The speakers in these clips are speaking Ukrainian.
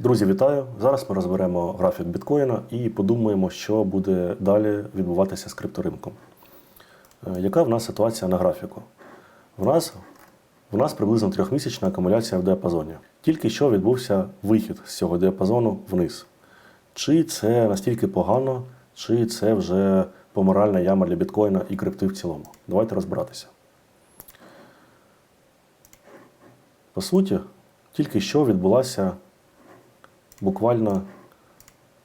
Друзі, вітаю! Зараз ми розберемо графік біткоїна і подумаємо, що буде далі відбуватися з крипторинком. Е, Яка в нас ситуація на графіку? В нас, в нас приблизно трьохмісячна акумуляція в діапазоні. Тільки що відбувся вихід з цього діапазону вниз. Чи це настільки погано, чи це вже помиральна яма для біткоїна і крипти в цілому? Давайте розбиратися. По суті, тільки що відбулася буквально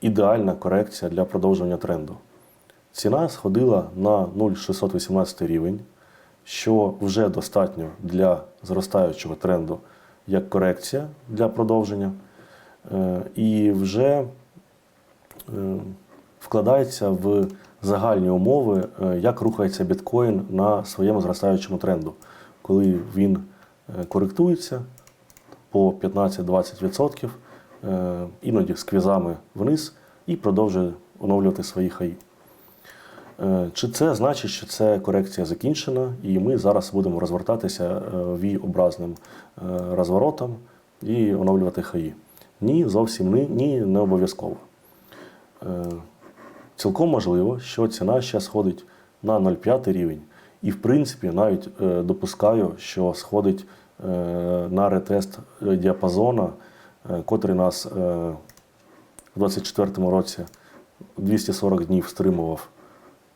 ідеальна корекція для продовження тренду. Ціна сходила на 0,618 рівень, що вже достатньо для зростаючого тренду як корекція для продовження, Е, і вже е, вкладається в загальні умови, е, як рухається біткоін на своєму зростаючому тренду, коли він коректується по 15-20%, е, іноді сквізами вниз і продовжує оновлювати свої хаї. Е, Чи це значить, що це корекція закінчена, і ми зараз будемо розвертатися е, V-образним е, розворотом і оновлювати хаї? Ні, зовсім ні, ні, не обов'язково. Цілком можливо, що ціна ще сходить на 0,5 рівень, і в принципі навіть допускаю, що сходить на ретест діапазона, котрий нас е, в 2024 році 240 днів стримував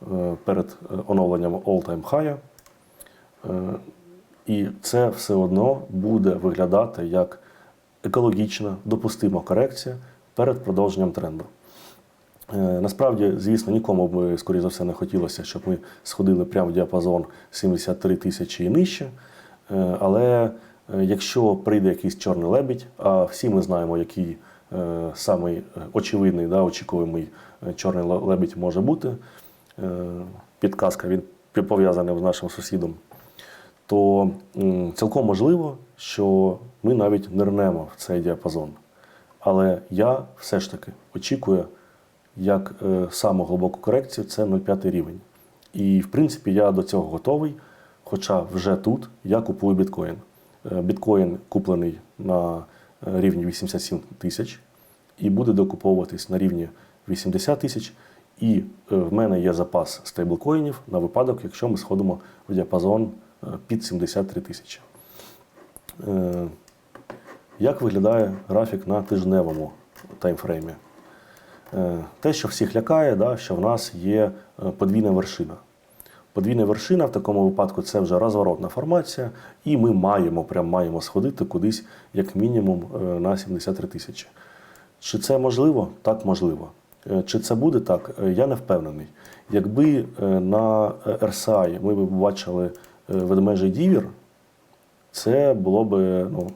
е, перед е, оновленням all-time high. Е, І це все одно буде виглядати як екологічна, допустима корекція перед продовженням тренду. Е, Насправді, звісно, нікому б, скоріше за все, не хотілося, щоб ми сходили прямо в діапазон 73 тисячі і нижче. Е, Але е, якщо прийде якийсь чорний лебідь, а всі ми знаємо, який е, самий е, очевидний, да, очікуваний е, чорний лебідь може бути, е, підказка він пов'язаний з нашим сусідом, то цілком можливо, що ми навіть нирнемо в цей діапазон. Але я все ж таки очікую як е, саму глибоку корекцію це 0,5 рівень. І в принципі я до цього готовий. Хоча вже тут я купую біткоін. Е, Біткоін куплений на е, рівні 87 тисяч і буде докуповуватись на рівні 80 тисяч. І е, в мене є запас стейблкоїнів на випадок, якщо ми сходимо в діапазон під 73 тисячі. Як виглядає графік на тижневому таймфреймі? Те, що всіх лякає, да, що в нас є подвійна вершина. Подвійна вершина в такому випадку це вже розворотна формація, і ми маємо, прям маємо сходити кудись, як мінімум, е, на 73 тисячі. Чи це можливо? Так, можливо. Е, Чи це буде так? Е, Я не впевнений. Якби на RSI ми б бачили ведмежий дівір, це було б ну,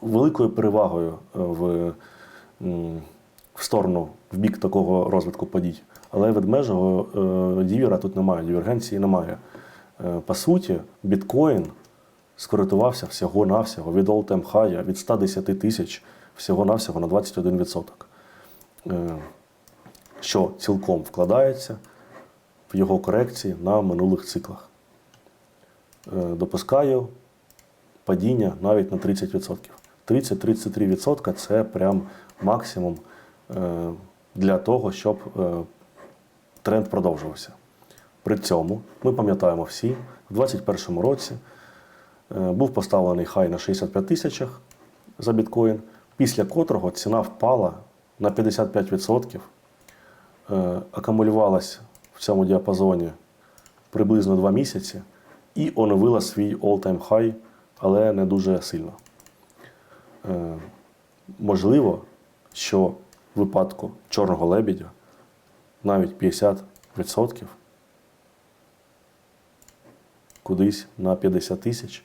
великою перевагою в, в сторону, в бік такого розвитку подій. Але ведмежого е, дівіра тут немає, дивергенції немає. Е, По суті, біткоін скоротувався всього-навсього від all-time high, від 110 тисяч всього-навсього на 21%. Е, Що цілком вкладається в його корекції на минулих циклах. Допускаю падіння навіть на 30%. 30-33% це прям максимум для того, щоб е, тренд продовжувався. При цьому ми пам'ятаємо всі, в 2021 році е, був поставлений хай на 65 тисячах за біткоін, після котрого ціна впала на 55%, е, акумулювалась в цьому діапазоні приблизно 2 місяці і оновила свій all-time high, але не дуже сильно. Е, Можливо, що випадку чорного лебедя навіть 50% кудись на 50 тисяч,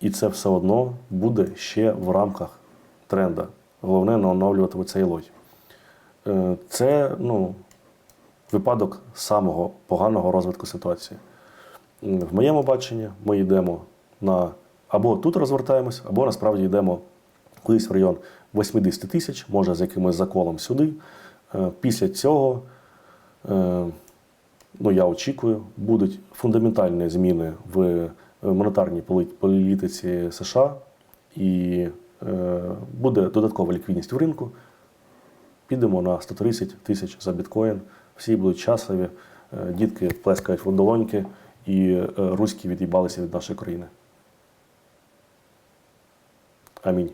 і це все одно буде ще в рамках тренда. Головне не оновлювати цей лой. Е, Це ну, випадок самого поганого розвитку ситуації. В моєму баченні ми йдемо на або тут розвертаємось, або насправді йдемо кудись в район 80 тисяч, може з якимось заколом сюди. Е, Після цього, е, ну я очікую, будуть фундаментальні зміни в монетарній політиці США, і е, буде додаткова ліквідність в ринку, підемо на 130 тисяч за біткоін. Всі будуть щасливі, е, дітки плескають в долоньки і е, руські від'їбалися від нашої країни. Амінь.